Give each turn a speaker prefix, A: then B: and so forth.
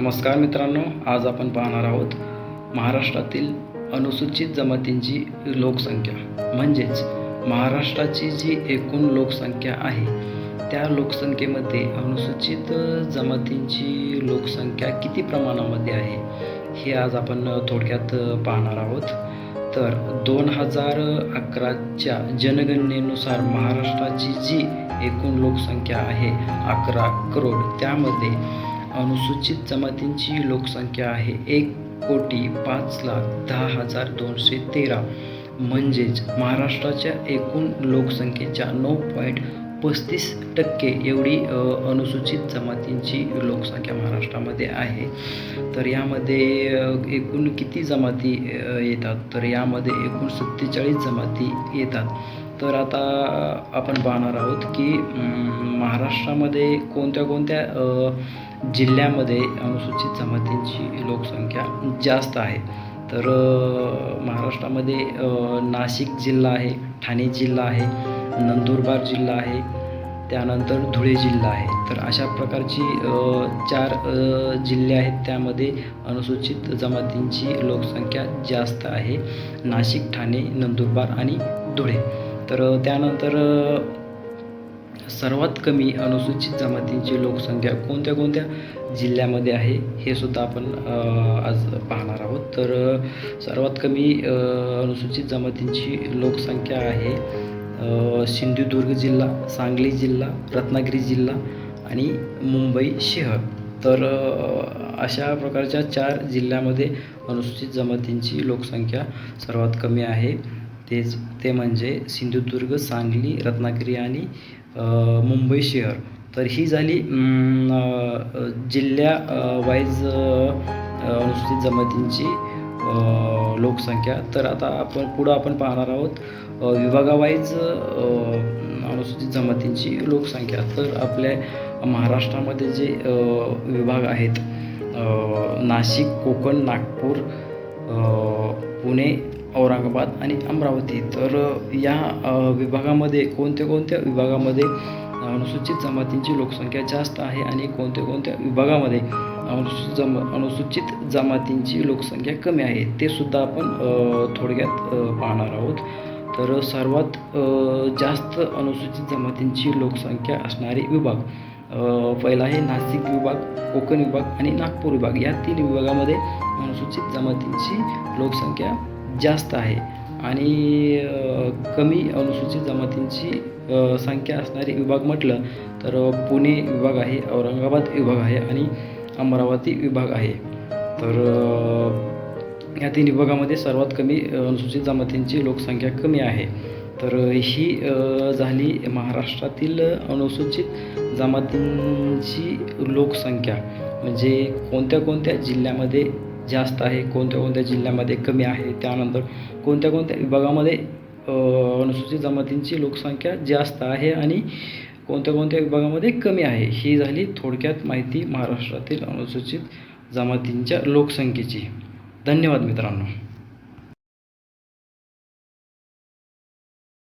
A: नमस्कार मित्रांनो आज आपण पाहणार आहोत महाराष्ट्रातील अनुसूचित जमातींची लोकसंख्या. म्हणजेच महाराष्ट्राची जी एकूण लोकसंख्या आहे त्या लोकसंख्येमध्ये अनुसूचित जमातींची लोकसंख्या किती प्रमाणामध्ये आहे हे आज आपण थोडक्यात पाहणार आहोत. तर दोन हजार अकराच्या जनगणनेनुसार महाराष्ट्राची जी एकूण लोकसंख्या आहे अकरा करोड त्यामध्ये अनुसूचित जमातींची लोकसंख्या आहे. एक कोटी पाच लाख दहा हजार दोनशे तेरा. म्हणजेच महाराष्ट्राच्या एकूण लोकसंख्येच्या नऊ पॉईंट पस्तीस टक्के एवढी अनुसूचित जमातींची लोकसंख्या महाराष्ट्रामध्ये आहे. तर यामध्ये एकूण किती जमाती येतात? तर यामध्ये एकूण सत्तेचाळीस जमाती येतात. तर आता आपण पाहणार आहोत की महाराष्ट्रामध्ये कोणत्या कोणत्या जिल्ह्यामध्ये अनुसूचित जमातींची लोकसंख्या जास्त आहे? तर महाराष्ट्रामध्ये नाशिक जिल्हा आहे ठाणे जिल्हा आहे नंदुरबार जिल्हा आहे त्यानंतर धुळे जिल्हा आहे. तर अशा प्रकारची चार जिल्हे आहेत त्यामध्ये अनुसूचित जमातींची लोकसंख्या जास्त आहे. नाशिक ठाणे नंदुरबार आणि धुळे. तर त्यानंतर सर्वात कमी अनुसूचित जमातींची लोकसंख्या कोणत्या कोणत्या जिल्ह्यामध्ये आहे हे सुद्धा आपण आज पाहणार आहोत. तर सर्वात कमी अनुसूचित जमातींची लोकसंख्या आहे सिंधुदुर्ग जिल्हा सांगली जिल्हा रत्नागिरी जिल्हा आणि मुंबई शहर. तर अशा प्रकारच्या चार जिल्ह्यामध्ये अनुसूचित जमातींची लोकसंख्या सर्वात कमी आहे. तेच ते म्हणजे सिंधुदुर्ग सांगली रत्नागिरी आणि मुंबई शहर. तर ही झाली जिल्ह्या वाईज अनुसूचित जमातींची लोकसंख्या. तर आता आपण पुढं आपण पाहणार आहोत विभागावाईज अनुसूचित जमातींची लोकसंख्या. तर आपल्या महाराष्ट्रामध्ये जे विभाग आहेत नाशिक कोकण नागपूर पुणे औरंगाबाद आणि अमरावती. तर या विभागामध्ये कोणत्या कोणत्या विभागामध्ये अनुसूचित जमातींची लोकसंख्या जास्त आहे आणि कोणत्या कोणत्या विभागामध्ये अनुसूचित जम अनुसूचित जमातींची लोकसंख्या कमी आहे ते सुद्धा आपण थोडक्यात पाहणार आहोत. तर सर्वात जास्त अनुसूचित जमातींची लोकसंख्या असणारे विभाग पहिला आहे नाशिक विभाग कोकण विभाग आणि नागपूर विभाग. या तीन विभागामध्ये अनुसूचित जमातींची लोकसंख्या जास्त आहे आणि कमी अनुसूचित जमातींची संख्या असणारे विभाग म्हटलं तर पुणे विभाग आहे औरंगाबाद विभाग आहे आणि अमरावती विभाग आहे. तर या तीन विभागामध्ये सर्वात कमी अनुसूचित जमातींची लोकसंख्या कमी आहे. तर ही झाली महाराष्ट्रातील अनुसूचित जमातींची लोकसंख्या. म्हणजे कोणत्या कोणत्या जिल्ह्यामध्ये जास्त आहे कोणत्या कोणत्या जिल्ह्यामध्ये कमी आहे त्यानंतर कोणत्या कोणत्या विभागामध्ये अनुसूचित जमातींची लोकसंख्या जास्त आहे आणि कोणत्या कोणत्या विभागामध्ये कमी आहे ही झाली थोडक्यात माहिती महाराष्ट्रातील अनुसूचित जमातींच्या लोकसंख्येची. धन्यवाद मित्रांनो.